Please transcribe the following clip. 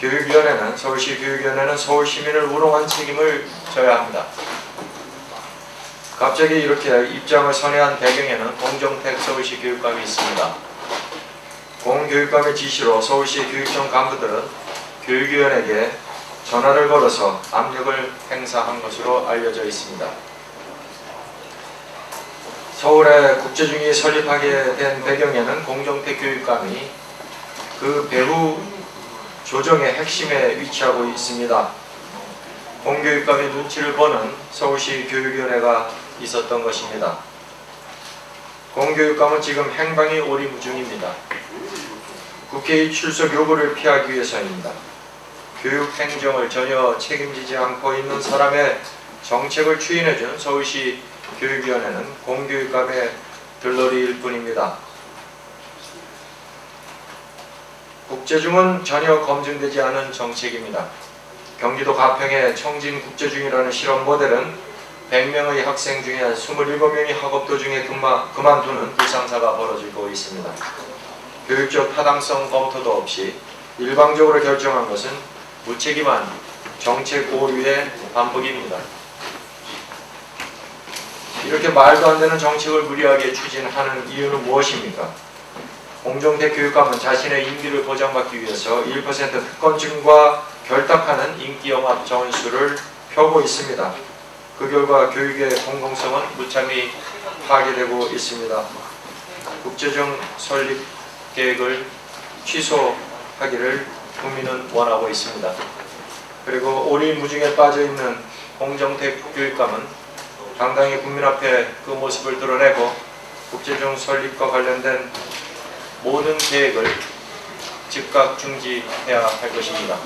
교육위원회는 서울시 교육위원회는 서울 시민을 우롱한 책임을 져야 합니다. 갑자기 이렇게 입장을 선회한 배경에는 공정택 서울시 교육감이 있습니다. 공교육감의 지시로 서울시 교육청 간부들은 교육위원회에게 전화를 걸어서 압력을 행사한 것으로 알려져 있습니다. 서울에 국제중이 설립하게 된 배경에는 공정택 교육감이 그 배후 조정의 핵심에 위치하고 있습니다. 공교육감의 눈치를 보는 서울시 교육위원회가 있었던 것입니다. 공교육감은 지금 행방이 오리무중입니다. 국회의 출석 요구를 피하기 위해서입니다. 교육 행정을 전혀 책임지지 않고 있는 사람의 정책을 추인해준 서울시 교육위원회는 공교육감의 들러리일 뿐입니다. 국제중은 전혀 검증되지 않은 정책입니다. 경기도 가평의 청진국제중이라는 실험 모델은 100명의 학생 중에 27명이 학업 도중에 그마, 그만두는 불상사가 벌어지고 있습니다. 교육적 타당성 검토도 없이 일방적으로 결정한 것은 무책임한 정책 오류의 반복입니다. 이렇게 말도 안 되는 정책을 무리하게 추진하는 이유는 무엇입니까? 공정대 교육감은 자신의 임기를 보장받기 위해서 1% 특권층과 결탁하는 인기영합 전술을 펴고 있습니다. 그 결과 교육의 공공성은 무참히 파괴되고 있습니다. 국제적 설립 계획을 취소하기를 국민은 원하고 있습니다. 그리고 오리무중에 빠져있는 공정택 교육감은 당당히 국민 앞에 그 모습을 드러내고 국제적 설립과 관련된 모든 계획을 즉각 중지해야 할 것입니다.